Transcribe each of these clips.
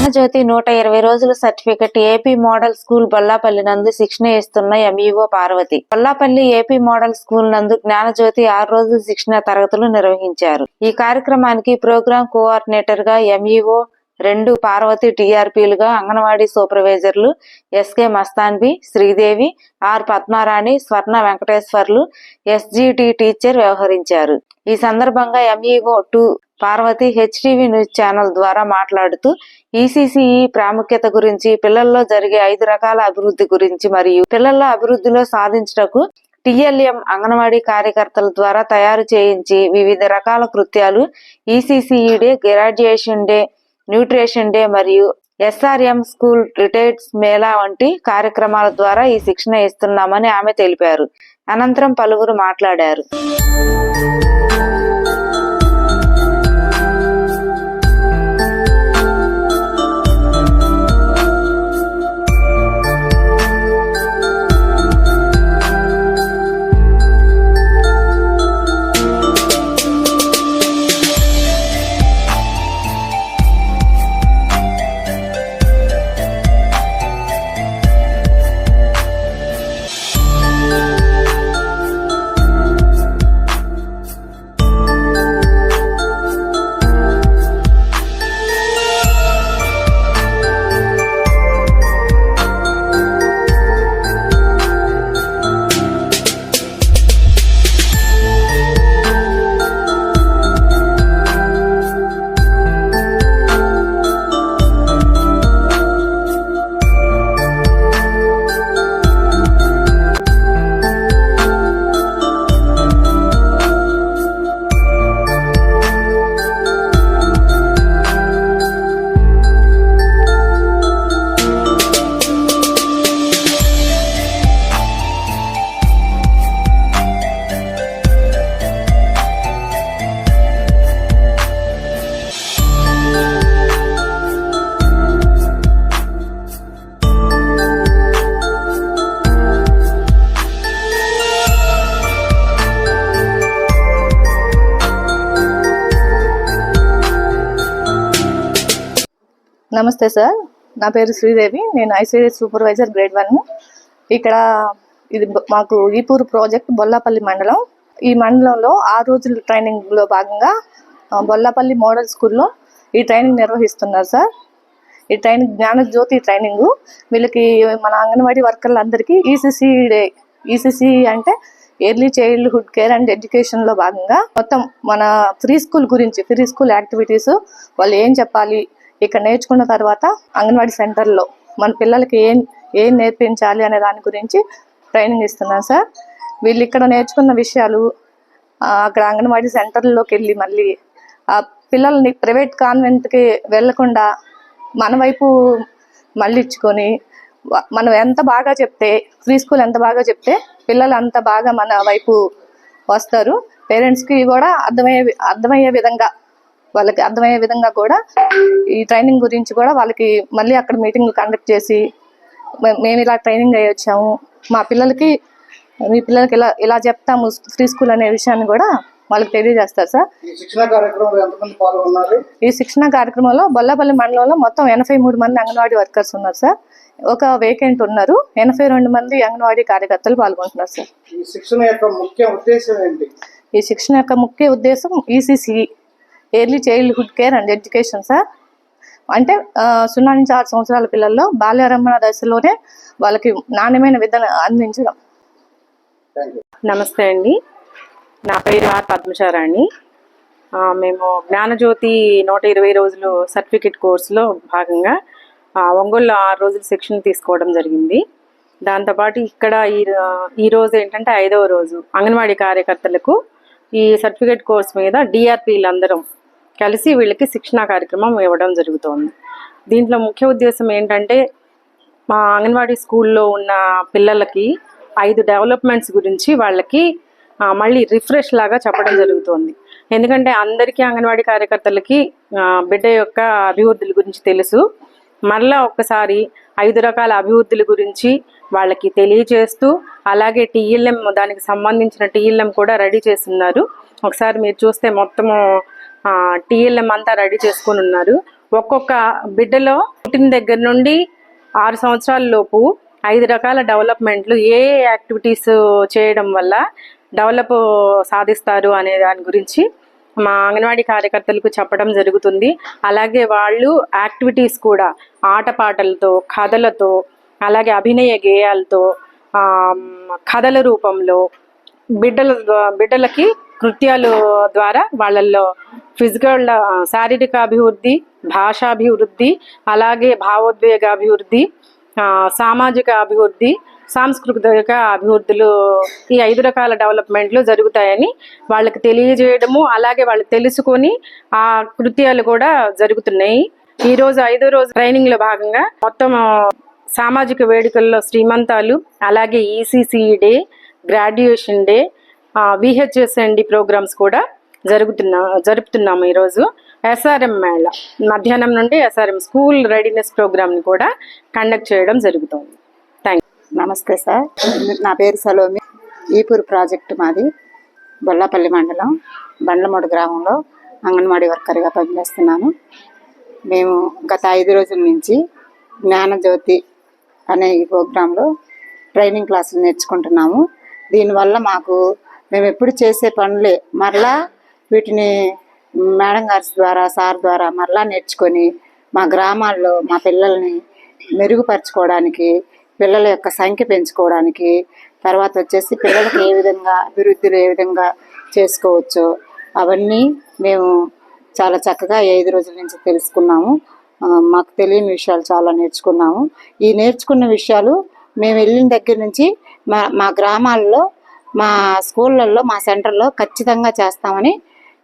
జ్ఞానజ్యోతి నూట ఇరవై రోజుల certificate AP model school Bollapalli నందు శిక్షణ ఇస్తున్న MEO Parvathi. Bollapalli AP model school నందు జ్ఞానజ్యోతి ఆరు రోజుల శిక్షణ తరగతులు నిర్వహించారు. ఈ కార్యక్రమానికి ప్రోగ్రామ్ కోఆర్డినేటర్గా ఎంఈఓ రెండు పార్వతి టీఆర్పీలుగా anganwadi సూపర్వైజర్లు SK Mastanbi Sridevi R Padmarani Swarna Venkateswarlu SGT teacher వ్యవహరించారు. ఈ సందర్భంగా MEO two Parvathi HTV news channel ద్వారా మాట్లాడుతూ ఈసీసీఈ ప్రాముఖ్యత గురించి పిల్లల్లో జరిగే ఐదు రకాల అభివృద్ధి గురించి మరియు పిల్లల అభివృద్ధిలో సాధించటకు టిఎల్ఎం అంగన్వాడీ కార్యకర్తల ద్వారా తయారు చేయించి వివిధ రకాల కృత్యాలు ECCE day graduation day nutrition day మరియు ఎస్ఆర్ఎం స్కూల్ రిటైర్డ్స్ మేళా వంటి కార్యక్రమాల ద్వారా ఈ శిక్షణ ఇస్తున్నామని ఆమె తెలిపారు. అనంతరం పలువురు మాట్లాడారు. నమస్తే సార్. నా పేరు శ్రీదేవి. నేను ఐసీడీఎస్ సూపర్వైజర్ గ్రేడ్ వన్. ఇక్కడ ఇది మాకు ఈపూరు ప్రాజెక్ట్ బొల్లాపల్లి మండలం. ఈ మండలంలో ఆరు రోజుల ట్రైనింగ్లో భాగంగా బొల్లాపల్లి మోడల్ స్కూల్లో ఈ ట్రైనింగ్ నిర్వహిస్తున్నారు సార్. ఈ ట్రైనింగ్ జ్ఞానజ్యోతి ట్రైనింగ్. వీళ్ళకి మన అంగన్వాడీ వర్కర్లందరికీ ఈసీసీ డే ఈసీసీ అంటే ఎర్లీ చైల్డ్హుడ్ కేర్ అండ్ ఎడ్యుకేషన్లో భాగంగా మొత్తం మన ఫ్రీ స్కూల్ గురించి ఫ్రీ స్కూల్ యాక్టివిటీస్ వాళ్ళు ఏం చెప్పాలి ఇక్కడ నేర్చుకున్న తర్వాత అంగన్వాడీ సెంటర్లో మన పిల్లలకి ఏం ఏం నేర్పించాలి అనే దాని గురించి ట్రైనింగ్ ఇస్తున్నాను సార్. వీళ్ళు ఇక్కడ నేర్చుకున్న విషయాలు అక్కడ అంగన్వాడీ సెంటర్లోకి వెళ్ళి మళ్ళీ ఆ పిల్లల్ని ప్రైవేట్ కాన్వెంట్కి వెళ్ళకుండా మన వైపు మళ్ళించుకొని మనం ఎంత బాగా చెప్తే ఫ్రీ స్కూల్ ఎంత బాగా చెప్తే పిల్లలు అంత బాగా మన వైపు వస్తారు. పేరెంట్స్కి కూడా అర్థమయ్యే అర్థమయ్యే విధంగా వాళ్ళకి అర్థమయ్యే విధంగా కూడా ఈ ట్రైనింగ్ గురించి కూడా వాళ్ళకి మళ్ళీ అక్కడ మీటింగ్ కండక్ట్ చేసి మేము ఇలా ట్రైనింగ్ అయ్యి వచ్చాము. మా పిల్లలకి మీ పిల్లలకి ఇలా ఇలా చెప్తాము ఫ్రీ స్కూల్ అనే విషయాన్ని కూడా వాళ్ళకి తెలియజేస్తారు సార్. ఈ శిక్షణ కార్యక్రమంలో ఎంతమంది పాల్గొన్నారు? ఈ శిక్షణ కార్యక్రమంలో బొల్లపల్లి మండలంలో మొత్తం ఎనభై మూడు మంది అంగన్వాడీ వర్కర్స్ ఉన్నారు సార్. ఒక వేకెంట్ ఉన్నారు. ఎనభై రెండు మంది అంగన్వాడీ కార్యకర్తలు పాల్గొంటున్నారు సార్. ఈ శిక్షణ యొక్క ముఖ్య ఉద్దేశం ఏంటి? ఈ శిక్షణ యొక్క ముఖ్య ఉద్దేశం ECC early childhood care and education sir అంటే సున్నా నుంచి ఆరు సంవత్సరాల పిల్లల్లో బాల్యారంభణ దశలోనే వాళ్ళకి నాణ్యమైన విద్యను అందించడం. నమస్తే అండి. నా పేరు ఆర్ పద్మచారాణి. మేము జ్ఞానజ్యోతి నూట ఇరవై రోజులు సర్టిఫికెట్ కోర్సులో భాగంగా ఆ, ఒంగోలులో ఆరు రోజులు శిక్షణ తీసుకోవడం జరిగింది. దాంతోపాటు ఇక్కడ ఈ ఈ రోజు ఏంటంటే ఐదవ రోజు అంగన్వాడీ కార్యకర్తలకు ఈ సర్టిఫికేట్ కోర్స్ మీద డిఆర్పీలు అందరం కలిసి వీళ్ళకి శిక్షణా కార్యక్రమం ఇవ్వడం జరుగుతోంది. దీంట్లో ముఖ్య ఉద్దేశం ఏంటంటే మా అంగన్వాడీ స్కూల్లో ఉన్న పిల్లలకి ఐదు డెవలప్మెంట్స్ గురించి వాళ్ళకి మళ్ళీ రిఫ్రెష్ లాగా చెప్పడం జరుగుతుంది. ఎందుకంటే అందరికీ అంగన్వాడీ కార్యకర్తలకి బిడ్డ యొక్క అభివృద్ధుల గురించి తెలుసు. మళ్ళా ఒక్కసారి ఐదు రకాల అభివృద్ధుల గురించి వాళ్ళకి తెలియజేస్తూ అలాగే టీఎల్ఎం దానికి సంబంధించిన టీఎల్ఎం కూడా రెడీ చేస్తున్నారు. ఒకసారి మీరు చూస్తే మొత్తము టీఎల్ఎం అంతా రెడీ చేసుకొని ఉన్నారు. ఒక్కొక్క బిడ్డలో పుట్టిన దగ్గర నుండి ఆరు సంవత్సరాల లోపు ఐదు రకాల డెవలప్మెంట్లు ఏ ఏ యాక్టివిటీస్ చేయడం వల్ల డెవలప్ సాధిస్తారు అనే దాని గురించి మా అంగన్వాడీ కార్యకర్తలకు చెప్పడం జరుగుతుంది. అలాగే వాళ్ళు యాక్టివిటీస్ కూడా ఆటపాటలతో కథలతో అలాగే అభినయ గేయాలతో కథల రూపంలో బిడ్డల బిడ్డలకి కృత్యాలు ద్వారా వాళ్ళల్లో ఫిజికల్ శారీరక అభివృద్ధి భాషాభివృద్ధి అలాగే భావోద్వేగ అభివృద్ధి సామాజిక అభివృద్ధి సాంస్కృతిక అభివృద్ధులు ఈ ఐదు రకాల డెవలప్మెంట్లు జరుగుతాయని వాళ్ళకి తెలియజేయడము అలాగే వాళ్ళు తెలుసుకొని ఆ కృత్యాలు కూడా జరుగుతున్నాయి. ఈ రోజు ఐదో రోజు ట్రైనింగ్లో భాగంగా మొత్తం సామాజిక వేడుకల్లో శ్రీమంతాలు అలాగే ECC day graduation day VHSND programmes కూడా జరుగుతున్నా జరుపుతున్నాము ఈరోజు. ఎస్ఆర్ఎం మేళ. మధ్యాహ్నం నుండి ఎస్ఆర్ఎం స్కూల్ రెడీనెస్ ప్రోగ్రామ్ని కూడా కండక్ట్ చేయడం జరుగుతుంది. థ్యాంక్ నమస్తే సార్. నా పేరు సలోమి. ఈపూర్ ప్రాజెక్టు మాది బొల్లాపల్లి మండలం బండ్లమూడు గ్రామంలో అంగన్వాడీ వర్కర్గా పనిచేస్తున్నాను. మేము గత ఐదు రోజుల నుంచి జ్ఞానజ్యోతి అనే ఈ ప్రోగ్రాంలో ట్రైనింగ్ క్లాసులు నేర్చుకుంటున్నాము. దీనివల్ల మాకు మేము ఎప్పుడు చేసే పనులే. మరలా వీటిని మేడం గారి ద్వారా సార్ ద్వారా మరలా నేర్చుకొని మా గ్రామాల్లో మా పిల్లల్ని మెరుగుపరచుకోవడానికి పిల్లల యొక్క సంఖ్య పెంచుకోవడానికి తర్వాత వచ్చేసి పిల్లలకి ఏ విధంగా అభివృద్ధిలో ఏ విధంగా చేసుకోవచ్చో అవన్నీ మేము చాలా చక్కగా ఐదు రోజుల నుంచి తెలుసుకున్నాము. మాకు తెలియని విషయాలు చాలా నేర్చుకున్నాము. ఈ నేర్చుకున్న విషయాలు మేము వెళ్ళిన దగ్గర నుంచి మా మా గ్రామాల్లో మా స్కూళ్ళల్లో మా సెంటర్లో ఖచ్చితంగా చేస్తామని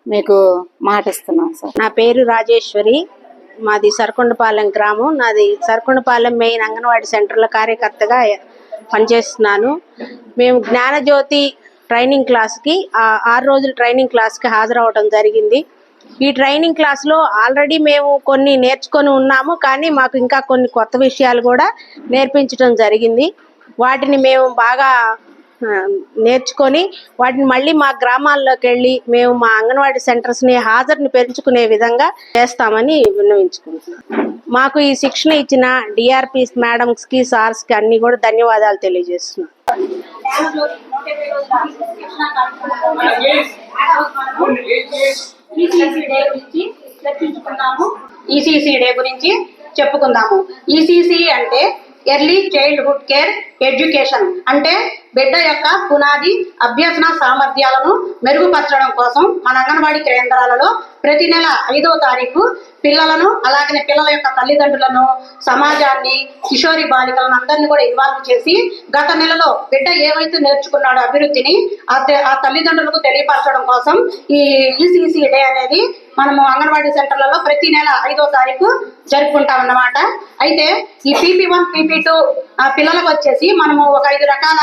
మీకు మాటిస్తున్నాం సార్. నా పేరు రాజేశ్వరి. మాది సరకొండపాలెం గ్రామం. నాది సరకొండపాలెం మెయిన్ అంగన్వాడీ సెంటర్లో కార్యకర్తగా పనిచేస్తున్నాను. మేము జ్ఞానజ్యోతి ట్రైనింగ్ క్లాస్కి ఆరు రోజుల ట్రైనింగ్ క్లాస్కి హాజరవడం జరిగింది. ఈ ట్రైనింగ్ క్లాస్లో ఆల్రెడీ మేము కొన్ని నేర్చుకొని ఉన్నాము కానీ మాకు ఇంకా కొన్ని కొత్త విషయాలు కూడా నేర్పించడం జరిగింది. వాటిని మేము బాగా నేర్చుకొని వాటిని మళ్ళీ మా గ్రామాల్లోకి వెళ్ళి మేము మా అంగన్వాడీ సెంటర్స్ని హాజరుని పెంచుకునే విధంగా చేస్తామని విన్నవించుకుంటున్నాం. మాకు ఈ శిక్షణ ఇచ్చిన డిఆర్పి మేడమ్స్కి సార్స్కి అన్ని కూడా ధన్యవాదాలు తెలియజేస్తున్నాం. ఈసీసీ డే గురించి ఈసీసీ డే గురించి చెప్పుకుందాము. ఈసీసీ అంటే ఎర్లీ చైల్డ్హుడ్ కేర్ ఎడ్యుకేషన్ అంటే బిడ్డ యొక్క పునాది అభ్యసన సామర్థ్యాలను మెరుగుపరచడం కోసం మన అంగన్వాడీ కేంద్రాలలో ప్రతి నెల ఐదవ తారీఖు పిల్లలను అలాగే పిల్లల యొక్క తల్లిదండ్రులను సమాజాన్ని కిషోరి బాలికలను అందరినీ కూడా ఇన్వాల్వ్ చేసి గత నెలలో బిడ్డ ఏవైతే నేర్చుకున్నాడో అభివృద్ధిని ఆ తల్లిదండ్రులకు తెలియపరచడం కోసం ఈ ఈసీసీ డే అనేది మనము అంగన్వాడీ సెంటర్లలో ప్రతి నెల ఐదో తారీఖు జరుపుకుంటాం అన్నమాట అయితే ఈ పీపీ వన్ పీపీ టూ పిల్లలకు వచ్చేసి మనము ఒక ఐదు రకాల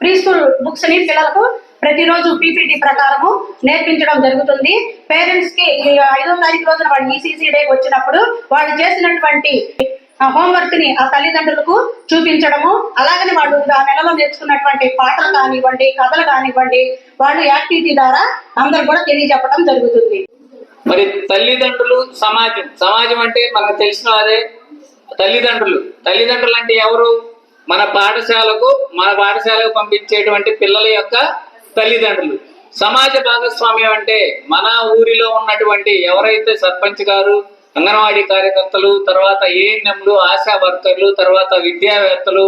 ప్రీ స్కూల్ బుక్స్ని పిల్లలకు ప్రతిరోజు పీపీటీ ప్రకారము నేర్పించడం జరుగుతుంది. పేరెంట్స్కి ఐదో తారీఖు రోజున వాళ్ళు ఈసీసీ డే వచ్చినప్పుడు వాళ్ళు చేసినటువంటి హోంవర్క్ని ఆ తల్లిదండ్రులకు చూపించడము. అలాగనే వాళ్ళు ఆ నెలలో నేర్చుకున్నటువంటి పాటలు కానివ్వండి కథలు కానివ్వండి వాళ్ళు యాక్టివిటీ ద్వారా అందరు కూడా తెలియజెప్పడం జరుగుతుంది. మరి తల్లిదండ్రులు సమాజం సమాజం అంటే మనకు తెలిసిన వారే తల్లిదండ్రులు. తల్లిదండ్రులు అంటే ఎవరు? మన పాఠశాలకు మన పాఠశాలకు పంపించేటువంటి పిల్లల యొక్క తల్లిదండ్రులు. సమాజ భాగస్వామ్యం అంటే మన ఊరిలో ఉన్నటువంటి ఎవరైతే సర్పంచ్ గారు అంగన్వాడీ కార్యకర్తలు తర్వాత ఏఎన్ఎంలు ఆశా వర్కర్లు తర్వాత విద్యావేత్తలు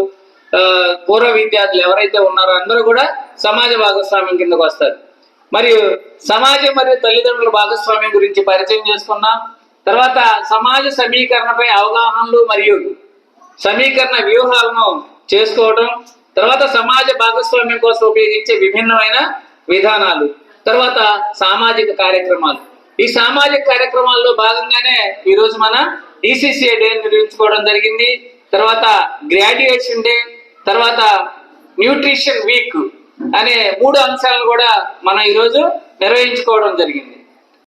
పూర్వ విద్యార్థులు ఎవరైతే ఉన్నారో అందరూ కూడా సమాజ భాగస్వామ్యం కిందకు వస్తారు. మరియు సమాజం మరియు తల్లిదండ్రుల భాగస్వామ్యం గురించి పరిచయం చేసుకున్నాం. తర్వాత సమాజ సమీకరణపై అవగాహనలు మరియు సమీకరణ వ్యూహాలను చేసుకోవడం తర్వాత సమాజ భాగస్వామ్యం కోసం ఉపయోగించే విభిన్నమైన విధానాలు తర్వాత సామాజిక కార్యక్రమాలు. ఈ సామాజిక కార్యక్రమాల్లో భాగంగానే ఈ రోజు మన ఈసీసీఏ డే నిర్వహించుకోవడం జరిగింది. తర్వాత గ్రాడ్యుయేషన్ డే తర్వాత న్యూట్రిషన్ వీక్ అనే మూడు అంశాలను కూడా మనం ఈరోజు నిర్వహించుకోవడం జరిగింది.